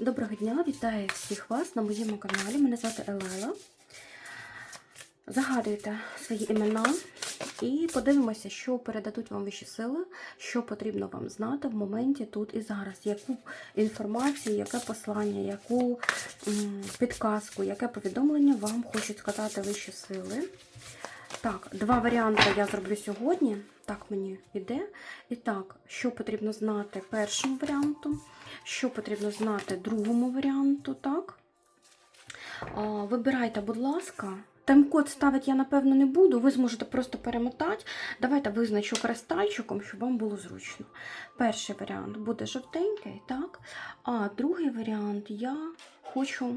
Доброго дня, вітаю всіх вас на моєму каналі. Мене звати Елела. Загадуйте свої імена і подивимося, що передадуть вам вищі сили, що потрібно вам знати в моменті тут і зараз. Яку інформацію, яке послання, яку підказку, яке повідомлення вам хочуть сказати вищі сили. Так, два варіанти я зроблю сьогодні. Так мені йде. І так, що потрібно знати першому варіанту, що потрібно знати другому варіанту, так? Вибирайте, будь ласка. Тайм-код ставити я, напевно, не буду. Ви зможете просто перемотати. Давайте визначу кристальчиком, щоб вам було зручно. Перший варіант буде жовтенький, так? А другий варіант я хочу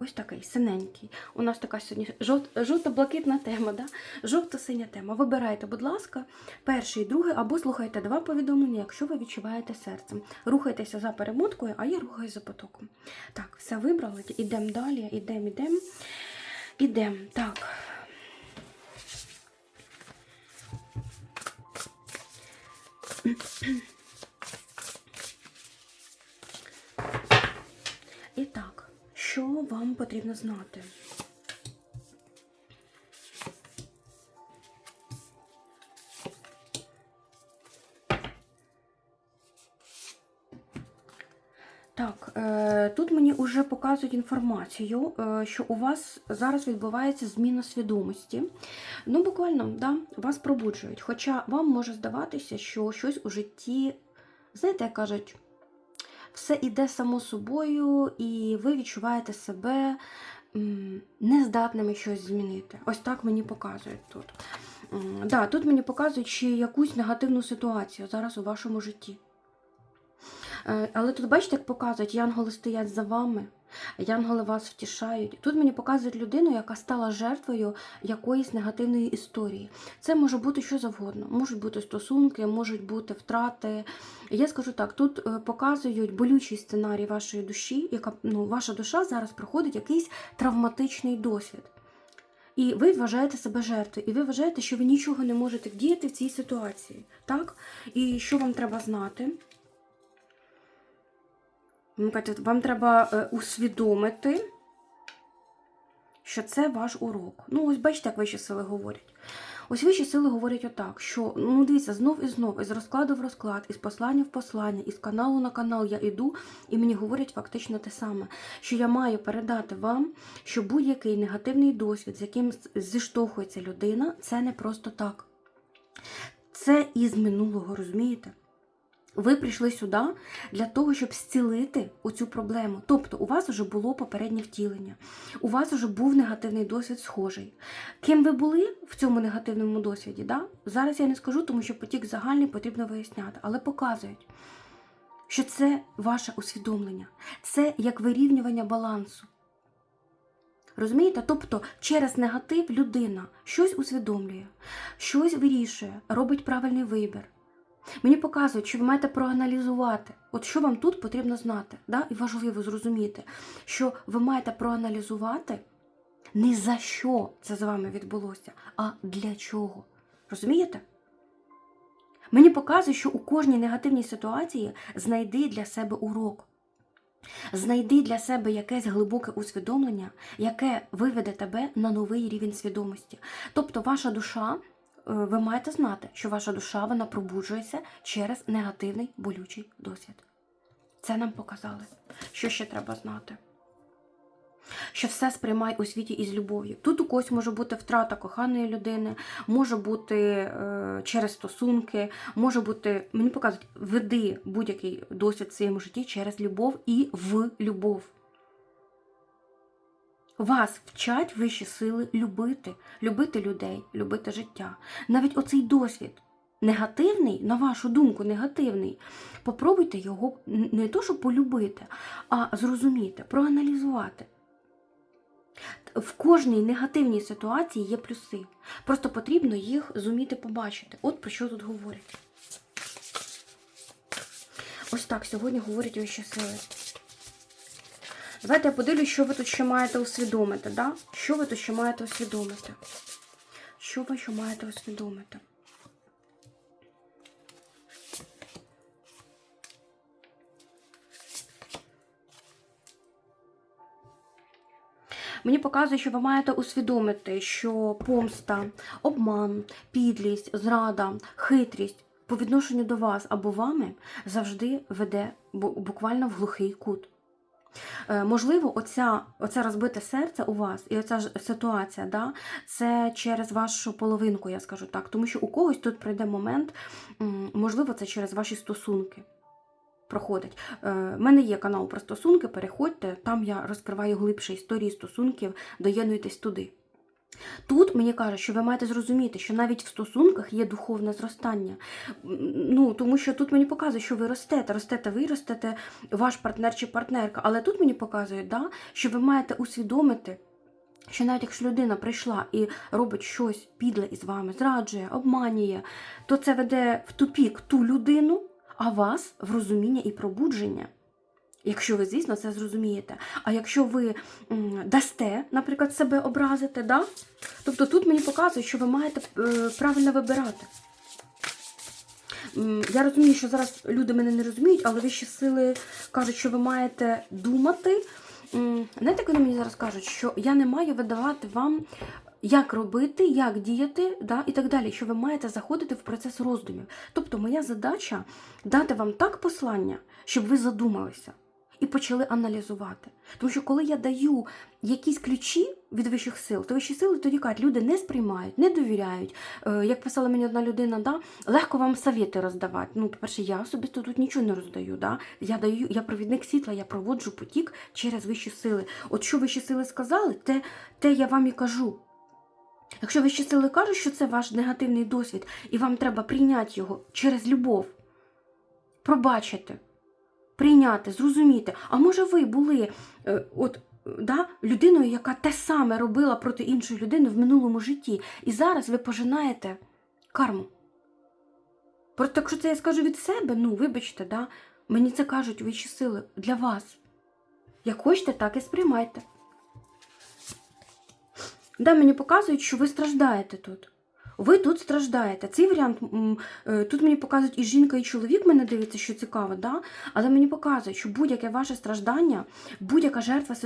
ось такий синенький. У нас така сьогодні жовто-блакитна тема, да? жовто-синя тема. Вибирайте, будь ласка, перший і другий, або слухайте два повідомлення, якщо ви відчуваєте серцем. Рухайтеся за перемоткою, а я рухаюсь за потоком. Так, все вибрали. Ідемо далі, ідемо, ідемо. Ідемо. Так. І так, що вам потрібно знати? Так, е, тут мені вже показують інформацію, е, що у вас зараз відбувається зміна свідомості. Ну, буквально, да, вас пробуджують. Хоча вам може здаватися, що щось у житті, знаєте, як кажуть, все іде само собою, і ви відчуваєте себе нездатними щось змінити. Ось так мені показують тут. Да, тут мені показують ще якусь негативну ситуацію зараз у вашому житті. Е, Але тут, бачите, як показують, янголи стоять за вами, янголи вас втішають. Тут мені показують людину, яка стала жертвою якоїсь негативної історії. Це може бути що завгодно. Можуть бути стосунки, можуть бути втрати. Я скажу так: тут е, показують болючий сценарій вашої душі, яка ну, ваша душа зараз проходить якийсь травматичний досвід. І ви вважаєте себе жертвою, і ви вважаєте, що ви нічого не можете вдіяти в цій ситуації. Так? І що вам треба знати? Вам треба е, усвідомити, що це ваш урок. Ну, ось бачите, як вищі сили говорять. Ось вищі сили говорять отак, що ну дивіться, знов і знов, із розкладу в розклад, із послання в послання, із каналу на канал я йду, і мені говорять фактично те саме, що я маю передати вам, що будь-який негативний досвід, з яким зіштовхується людина, це не просто так. Це із минулого, розумієте? Ви прийшли сюди для того, щоб зцілити оцю проблему. Тобто, у вас вже було попереднє втілення, у вас вже був негативний досвід схожий. Ким ви були в цьому негативному досвіді? Да? Зараз я не скажу, тому що потік загальний потрібно виясняти, але показують, що це ваше усвідомлення, це як вирівнювання балансу. Розумієте? Тобто через негатив людина щось усвідомлює, щось вирішує, робить правильний вибір. Мені показують, що ви маєте проаналізувати, от що вам тут потрібно знати, да? і важливо зрозуміти, що ви маєте проаналізувати не за що це з вами відбулося, а для чого. Розумієте? Мені показують, що у кожній негативній ситуації знайди для себе урок. Знайди для себе якесь глибоке усвідомлення, яке виведе тебе на новий рівень свідомості. Тобто, ваша душа, ви маєте знати, що ваша душа вона пробуджується через негативний болючий досвід. Це нам показали. Що ще треба знати? Що все сприймай у світі із любов'ю. Тут у когось може бути втрата коханої людини, може бути е, через стосунки, може бути, мені показують, веди будь-який досвід в своєму житті через любов і в любов. Вас вчать вищі сили любити, любити людей, любити життя. Навіть оцей досвід негативний, на вашу думку, негативний. Попробуйте його не то, щоб полюбити, а зрозуміти, проаналізувати. В кожній негативній ситуації є плюси. Просто потрібно їх зуміти побачити. От про що тут говорять. Ось так сьогодні говорять вищі сили. Давайте я подивлюсь, що ви тут ще маєте усвідомити. Да? Що ви тут ще маєте усвідомити? Що ви ще маєте усвідомити? Мені показує, що ви маєте усвідомити, що помста, обман, підлість, зрада, хитрість по відношенню до вас або вами завжди веде буквально в глухий кут. Е, Можливо, оця, оце розбите серце у вас і оця ж ситуація, да, це через вашу половинку, я скажу так. Тому що у когось тут прийде момент, можливо, це через ваші стосунки проходить. У мене є канал про стосунки, переходьте, там я розкриваю глибше історії стосунків, доєднуйтесь туди. Тут мені кажуть, що ви маєте зрозуміти, що навіть в стосунках є духовне зростання. Ну, тому що тут мені показує, що ви ростете, ростете ви, ростете ваш партнер чи партнерка. Але тут мені показує, да, що ви маєте усвідомити, що навіть якщо людина прийшла і робить щось підле із вами, зраджує, обманює, то це веде в тупік ту людину, а вас в розуміння і пробудження. Якщо ви, звісно, це зрозумієте. А якщо ви дасте, наприклад, себе образити, да? тобто тут мені показує, що ви маєте е, правильно вибирати. Я розумію, що зараз люди мене не розуміють, але вищі сили кажуть, що ви маєте думати. Знаєте, коли мені зараз кажуть, що я не маю видавати вам, як робити, як діяти, да, і так далі, що ви маєте заходити в процес роздумів. Тобто, моя задача дати вам так послання, щоб ви задумалися і почали аналізувати. Тому що коли я даю якісь ключі від вищих сил, то вищі сили тоді кажуть, люди не сприймають, не довіряють. Е, як писала мені одна людина, да, легко вам совєти роздавати. Ну, по-перше, я особисто тут нічого не роздаю. Да? Я даю, я провідник світла, я проводжу потік через вищі сили. От що вищі сили сказали, те, те я вам і кажу. Якщо вищі сили кажуть, що це ваш негативний досвід, і вам треба прийняти його через любов, пробачити, прийняти, зрозуміти. А може ви були е, от, да, людиною, яка те саме робила проти іншої людини в минулому житті, і зараз ви пожинаєте карму. Просто якщо це я скажу від себе, ну вибачте, да, мені це кажуть вищі сили для вас. Як хочете, так і сприймайте. Да, мені показують, що ви страждаєте тут. Ви тут страждаєте. Цей варіант е, тут мені показують і жінка, і чоловік мене дивиться, що цікаво, да? але мені показують, що будь-яке ваше страждання, будь-яка жертва,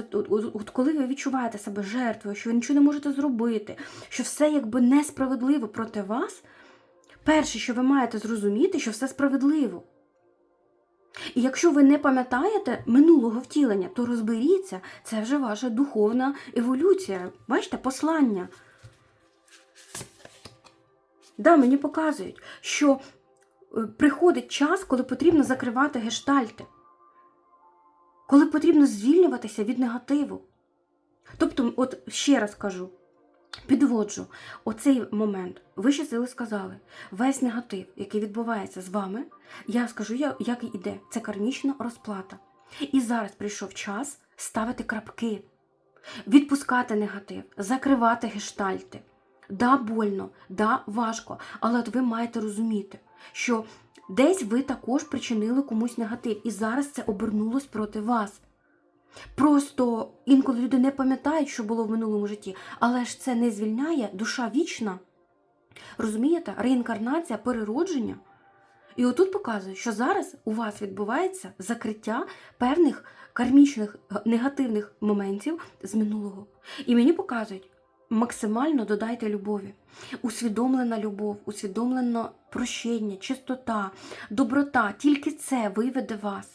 от коли ви відчуваєте себе жертвою, що ви нічого не можете зробити, що все якби несправедливо проти вас, перше, що ви маєте зрозуміти, що все справедливо. І якщо ви не пам'ятаєте минулого втілення, то розберіться, це вже ваша духовна еволюція. Бачите, послання. Да, мені показують, що е, приходить час, коли потрібно закривати гештальти, коли потрібно звільнюватися від негативу. Тобто, от ще раз кажу, підводжу оцей момент. Вищі сили сказали, весь негатив, який відбувається з вами, я скажу, як іде. Це кармічна розплата. І зараз прийшов час ставити крапки, відпускати негатив, закривати гештальти. Да, больно, да, важко, але от ви маєте розуміти, що десь ви також причинили комусь негатив, і зараз це обернулось проти вас. Просто інколи люди не пам'ятають, що було в минулому житті, але ж це не звільняє душа вічна. Розумієте? Реінкарнація, переродження. І отут показує, що зараз у вас відбувається закриття певних кармічних негативних моментів з минулого. І мені показують, максимально додайте любові. Усвідомлена любов, усвідомлено прощення, чистота, доброта. Тільки це виведе вас.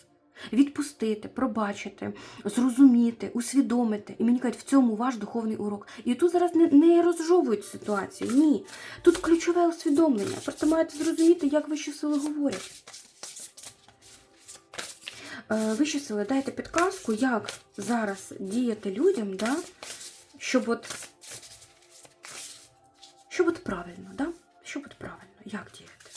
Відпустити, пробачити, зрозуміти, усвідомити. І мені кажуть, в цьому ваш духовний урок. І тут зараз не, не розжовують ситуацію. Ні. Тут ключове усвідомлення. Просто маєте зрозуміти, як вищі сили говорять. Е, Вищі сили, дайте підказку, як зараз діяти людям, да? щоб от, щоб от правильно, да? щоб от правильно, як діяти.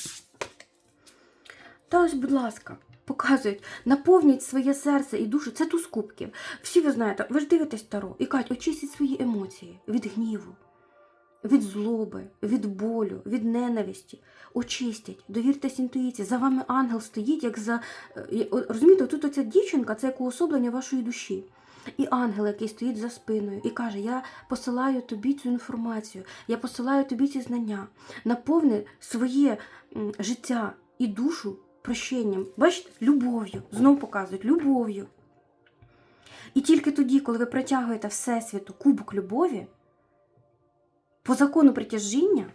Та ось, будь ласка, показують, наповніть своє серце і душу. Це туз кубків. Всі ви знаєте, ви ж дивитесь таро і кажуть, очистіть свої емоції від гніву, від злоби, від болю, від ненависті. Очистіть, довіртесь інтуїції. За вами ангел стоїть, як за. е, Розумієте, тут оця дівчинка це як уособлення вашої душі. І ангел, який стоїть за спиною, і каже: Я посилаю тобі цю інформацію, я посилаю тобі ці знання. Наповни своє життя і душу прощенням. Бачите, любов'ю. Знов показують любов'ю. І тільки тоді, коли ви притягуєте Всесвіту кубок любові, по закону притяжіння,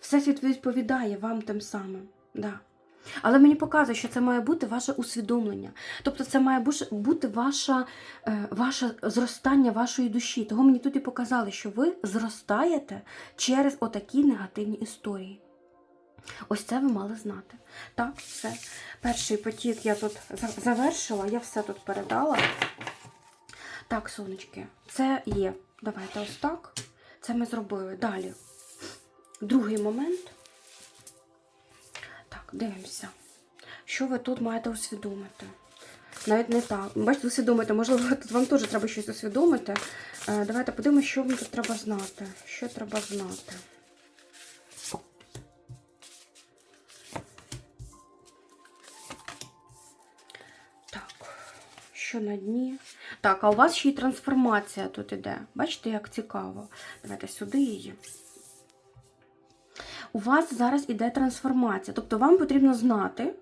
Всесвіт відповідає вам тим самим. Да. Але мені показує, що це має бути ваше усвідомлення. Тобто це має бути ваша, е, ваше зростання вашої душі. Того мені тут і показали, що ви зростаєте через отакі негативні історії. Ось це ви мали знати. Так, все. Перший потік я тут завершила, я все тут передала. Так, сонечки, це є. Давайте ось так. Це ми зробили. Далі. Другий момент. Дивимося. Що ви тут маєте усвідомити? Навіть не так. Бачите, усвідомити, можливо, тут вам теж треба щось усвідомити. Е, Давайте подивимося, що вам тут треба знати. Що треба знати. Так, що на дні? Так, а у вас ще й трансформація тут іде. Бачите, як цікаво. Давайте сюди її. У вас зараз іде трансформація. Тобто вам потрібно знати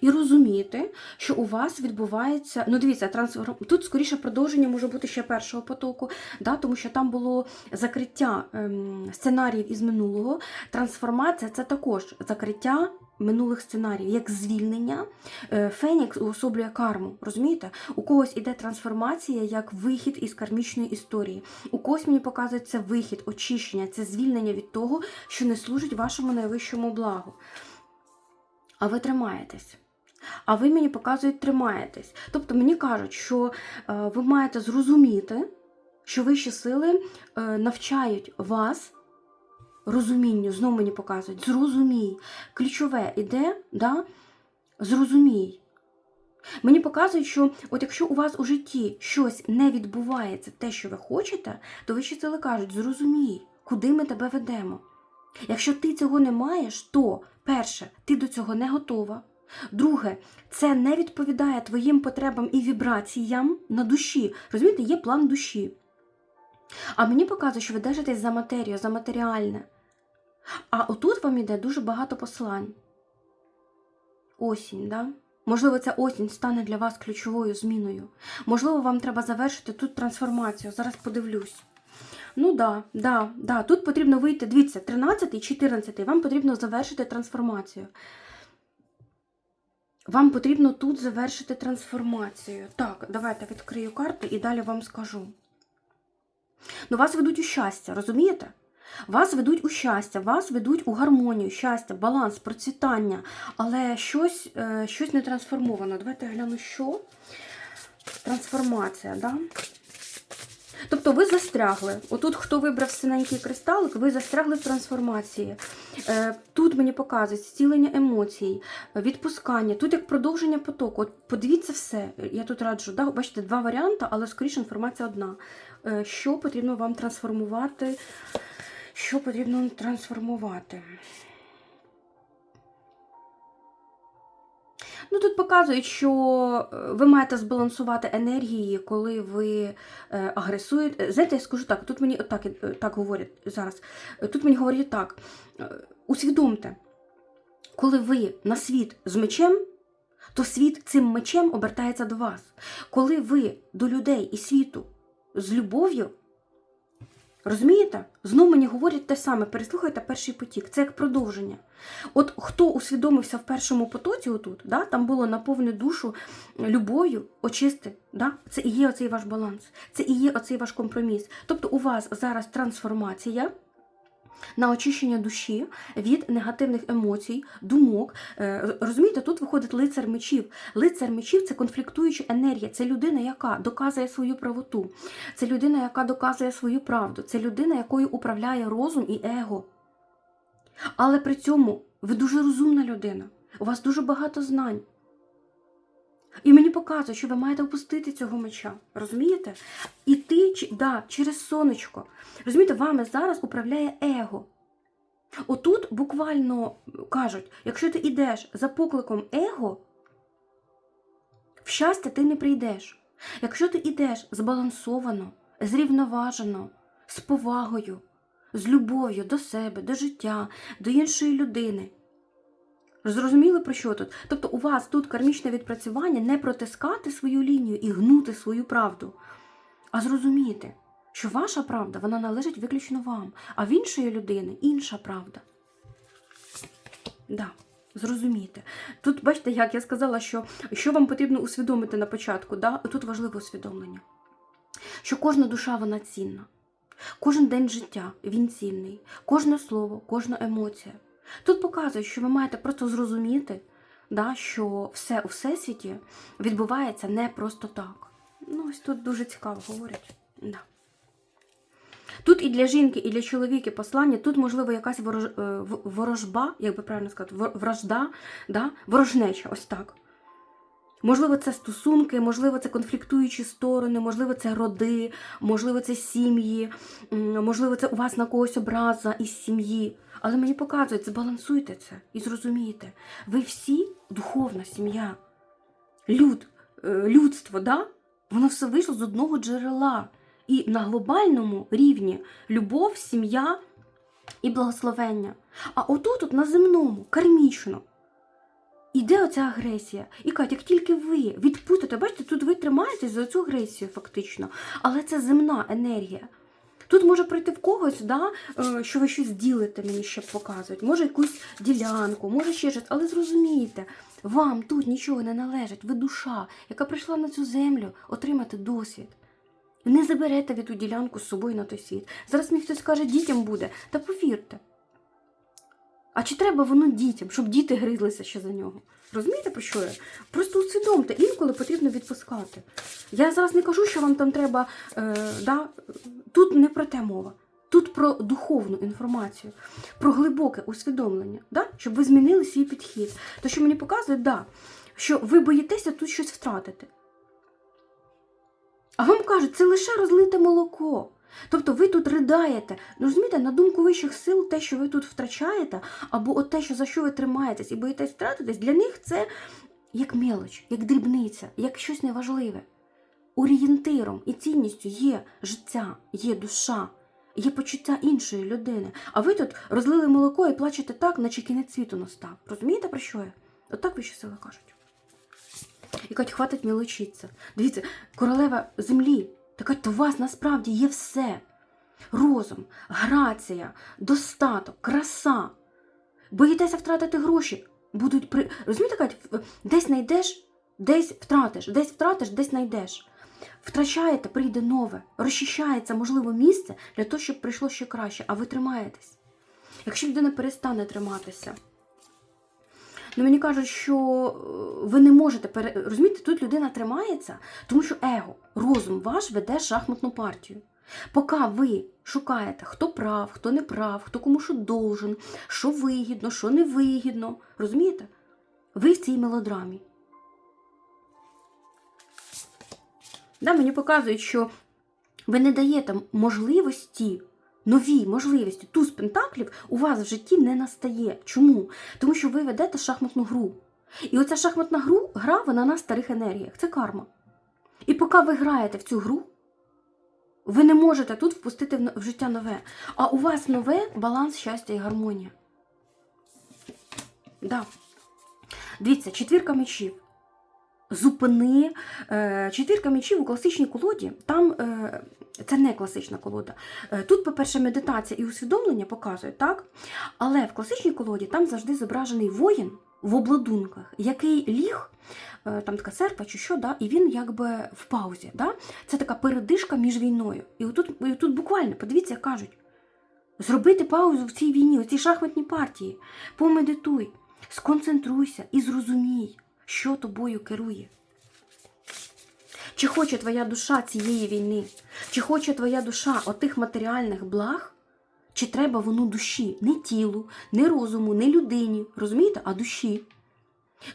і розуміти, що у вас відбувається. Ну, дивіться, трансформ... тут скоріше продовження може бути ще першого потоку, да, тому що там було закриття ем, сценаріїв із минулого. Трансформація це також закриття минулих сценаріїв, як звільнення. Е, Фенікс уособлює карму. Розумієте? У когось іде трансформація як вихід із кармічної історії. У когось мені показує це вихід, очищення, це звільнення від того, що не служить вашому найвищому благу. А ви тримаєтесь. А ви мені показують, тримаєтесь. Тобто мені кажуть, що е, ви маєте зрозуміти, що вищі сили е, навчають вас розумінню, знову мені показують, зрозумій. Ключове іде, да? зрозумій. Мені показують, що от якщо у вас у житті щось не відбувається, те, що ви хочете, то вищі сили кажуть, зрозумій, куди ми тебе ведемо. Якщо ти цього не маєш, то перше, ти до цього не готова. Друге, це не відповідає твоїм потребам і вібраціям на душі. Розумієте, є план душі. А мені показує, що ви держитесь за матерію, за матеріальне. А отут вам іде дуже багато послань. Осінь, да? Можливо, ця осінь стане для вас ключовою зміною. Можливо, вам треба завершити тут трансформацію. Зараз подивлюсь. Ну да, да, да. Тут потрібно вийти, дивіться, 13 і 14. Вам потрібно завершити трансформацію. Вам потрібно тут завершити трансформацію. Так, давайте відкрию карту і далі вам скажу. Ну, вас ведуть у щастя, розумієте? Вас ведуть у щастя, вас ведуть у гармонію, щастя, баланс, процвітання, але щось, е, щось не трансформовано. Давайте я гляну, що. Трансформація, да? Тобто ви застрягли. Отут, хто вибрав синенький кристалик, ви застрягли в трансформації. Е, Тут мені показують зцілення емоцій, відпускання. Тут як продовження потоку. От подивіться все. Я тут раджу, да? бачите, два варіанти, але скоріше інформація одна. Е, Що потрібно вам трансформувати? Що потрібно трансформувати? Ну, тут показують, що е, ви маєте збалансувати енергії, коли ви е, агресуєте. Знаєте, я скажу так, тут мені так, е, так говорять зараз. Е, Тут мені говорять так: е, усвідомте, коли ви на світ з мечем, то світ цим мечем обертається до вас. Коли ви до людей і світу з любов'ю, розумієте? Знов мені говорять те саме, переслухайте перший потік. Це як продовження. От хто усвідомився в першому потоці, отут, да, там було наповни душу любов'ю, очисти. Да? Це і є оцей ваш баланс, це і є оцей ваш компроміс. Тобто у вас зараз трансформація. На очищення душі від негативних емоцій, думок. Е, Розумієте, тут виходить лицар мечів. Лицар мечів це конфліктуюча енергія. Це людина, яка доказує свою правоту. Це людина, яка доказує свою правду. Це людина, якою управляє розум і его. Але при цьому ви дуже розумна людина. У вас дуже багато знань. І мені показує, що ви маєте опустити цього меча. Розумієте? Іти да, через сонечко. Розумієте, вами зараз управляє его. Отут буквально кажуть, якщо ти йдеш за покликом его, в щастя ти не прийдеш. Якщо ти йдеш збалансовано, зрівноважено, з повагою, з любов'ю до себе, до життя, до іншої людини, Зрозуміли про що тут? Тобто у вас тут кармічне відпрацювання не протискати свою лінію і гнути свою правду, а зрозуміти, що ваша правда вона належить виключно вам, а в іншої людини інша правда. Да, зрозуміти. Тут, бачите, як я сказала, що, що вам потрібно усвідомити на початку, да? тут важливе усвідомлення, що кожна душа вона цінна. Кожен день життя він цінний, кожне слово, кожна емоція. Тут показує, що ви маєте просто зрозуміти, да, що все у всесвіті відбувається не просто так. Ну, ось тут дуже цікаво говорять. Да. Тут і для жінки, і для чоловіка послання, тут, можливо, якась е, ворожба, як би правильно сказати, вражда, да? ворожнеча, ось так. Можливо, це стосунки, можливо, це конфліктуючі сторони, можливо, це роди, можливо, це сім'ї, можливо, це у вас на когось образа із сім'ї. Але мені показують, збалансуйте це і зрозумійте. Ви всі духовна сім'я. Люд, е, людство, да? воно все вийшло з одного джерела. І на глобальному рівні любов, сім'я і благословення. А отут, от на земному, кармічно, іде оця агресія. І Кать, як тільки ви відпустите, бачите, тут ви тримаєтесь за цю агресію фактично, але це земна енергія. Тут може прийти в когось, да, е, що ви щось ділите, мені ще показують, може якусь ділянку, може ще щось, але зрозумійте, вам тут нічого не належить, ви душа, яка прийшла на цю землю отримати досвід. Не заберете ви ту ділянку з собою на той світ. Зараз мені хтось скаже, дітям буде, та повірте. А чи треба воно дітям, щоб діти гризлися ще за нього? Розумієте, про що я? Просто усвідомте, інколи потрібно відпускати. Я зараз не кажу, що вам там треба. Е, да, тут не про те мова. Тут про духовну інформацію, про глибоке усвідомлення, да? щоб ви змінили свій підхід. То, що мені показує, да, що ви боїтеся тут щось втратити. А вам кажуть, це лише розлите молоко. Тобто ви тут riдаєте. Ну, розумієте, на думку вищих сил, те, що ви тут втрачаєте, або от те, що за що ви тримаєтесь і боїтесь втратитись, для них це як мелоч, як дрібниця, як щось неважливе. Орієнтиром і цінністю є життя, є душа, є почуття іншої людини. А ви тут розлили молоко і плачете так, наче кінець світу настав. Розумієте, про що я? Отак вищі сили кажуть. І кажуть, хватить мілочитися. Дивіться, королева землі. Так кажуть, у вас насправді є все. Розум, грація, достаток, краса. Боїтеся втратити гроші. Будуть при... Розумієте, кажуть, в- десь знайдеш, десь втратиш, десь втратиш, десь знайдеш. Втрачаєте, прийде нове, розчищається, можливо, місце для того, щоб прийшло ще краще, а ви тримаєтесь. Якщо людина перестане триматися, Ну, мені кажуть, що е, ви не можете пере... розумієте, тут людина тримається, тому що его, розум ваш веде шахматну партію. Поки ви шукаєте, хто прав, хто не прав, хто кому що должен, що вигідно, що не вигідно, розумієте? Ви в цій мелодрамі. Да, мені показують, що ви не даєте можливості, нові можливості, туз пентаклів у вас в житті не настає. Чому? Тому що ви ведете шахматну гру. І оця шахматна гру, гра вона на старих енергіях. Це карма. І поки ви граєте в цю гру, ви не можете тут впустити в, в життя нове. А у вас нове баланс щастя і гармонія. Да. Дивіться, четвірка мечів. Зупини. Е, четвірка мечів у класичній колоді, там е, це не класична колода. Е, Тут, по-перше, медитація і усвідомлення показують, так? Але в класичній колоді там завжди зображений воїн в обладунках, який ліг, е, там така серпа чи що, да? і він якби в паузі. Да? Це така передишка між війною. І отут, і тут буквально, подивіться, як кажуть, зробити паузу в цій війні, у цій шахматній партії, помедитуй, сконцентруйся і зрозумій, що тобою керує. Чи хоче твоя душа цієї війни? Чи хоче твоя душа отих матеріальних благ? Чи треба воно душі, не тілу, не розуму, не людині, розумієте, а душі?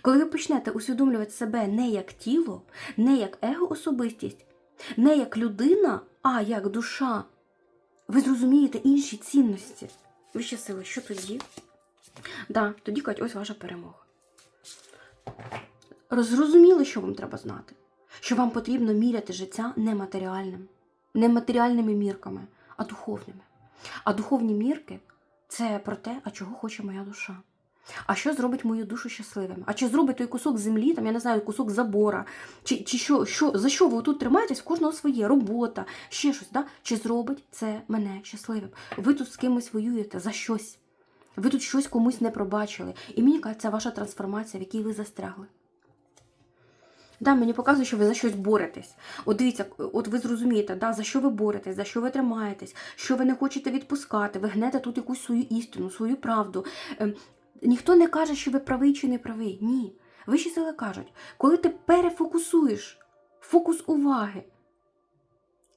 Коли ви почнете усвідомлювати себе не як тіло, не як его-особистість, не як людина, а як душа, ви зрозумієте інші цінності. Вищі сили, що тоді? Да, тоді кажуть, ось ваша перемога. Зрозуміли, що вам треба знати що вам потрібно міряти життя не матеріальним, не матеріальними мірками, а духовними. А духовні мірки це про те, а чого хоче моя душа. А що зробить мою душу щасливим? А чи зробить той кусок землі, там, я не знаю, кусок забора, чи, чи що, що, за що ви тут тримаєтесь, в кожного своє, робота, ще щось, да? чи зробить це мене щасливим? Ви тут з кимось воюєте за щось. Ви тут щось комусь не пробачили. І мені кажуть, це ваша трансформація, в якій ви застрягли. Да, мені показує, що ви за щось боретесь. От дивіться, от ви зрозумієте, да, за що ви боретесь, за що ви тримаєтесь, що ви не хочете відпускати, ви гнете тут якусь свою істину, свою правду. Ем, ніхто не каже, що ви правий чи не правий. Ні. Вищі сили кажуть, коли ти перефокусуєш фокус уваги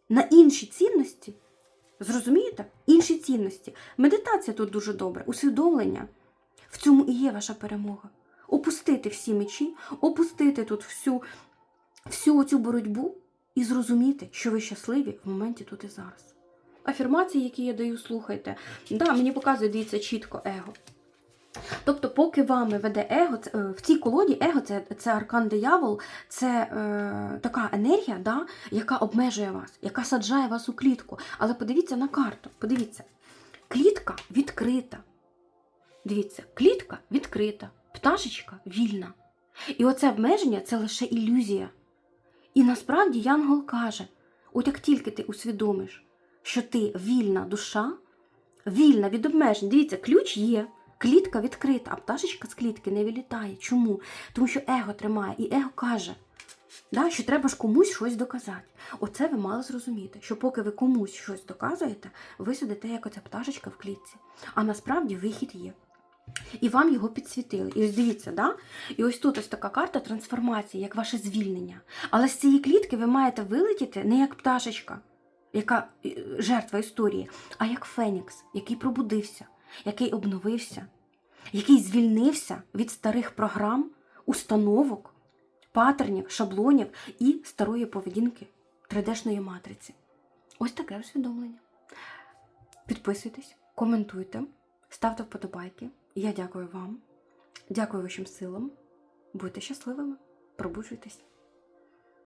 на інші цінності, зрозумієте? Інші цінності. Медитація тут дуже добре, усвідомлення. В цьому і є ваша перемога. Опустити всі мечі, опустити тут всю, всю цю боротьбу і зрозуміти, що ви щасливі в моменті тут і зараз. Афірмації, які я даю, слухайте. Да, мені показує, дивіться, чітко его. Тобто, поки вами веде его, е, в цій колоді его це, це аркан диявол, це е, така енергія, да, яка обмежує вас, яка саджає вас у клітку. Але подивіться на карту, подивіться. Клітка відкрита. Дивіться, клітка відкрита, пташечка вільна. І оце обмеження це лише ілюзія. І насправді Янгол каже: от як тільки ти усвідомиш, що ти вільна душа, вільна від обмежень, дивіться, ключ є, клітка відкрита, а пташечка з клітки не вилітає. Чому? Тому що его тримає, і его каже, да, що треба ж комусь щось доказати. Оце ви мали зрозуміти, що поки ви комусь щось доказуєте, ви сидите як оця пташечка в клітці. А насправді вихід є. І вам його підсвітили. І ось дивіться, да? І ось тут ось така карта трансформації, як ваше звільнення. Але з цієї клітки ви маєте вилетіти не як пташечка, яка е, жертва історії, а як Фенікс, який пробудився, який обновився, який звільнився від старих програм, установок, патернів, шаблонів і старої поведінки 3D-шної матриці. Ось таке усвідомлення. Підписуйтесь, коментуйте, ставте вподобайки. Я дякую вам. Дякую вашим силам. Будьте щасливими, пробуджуйтесь.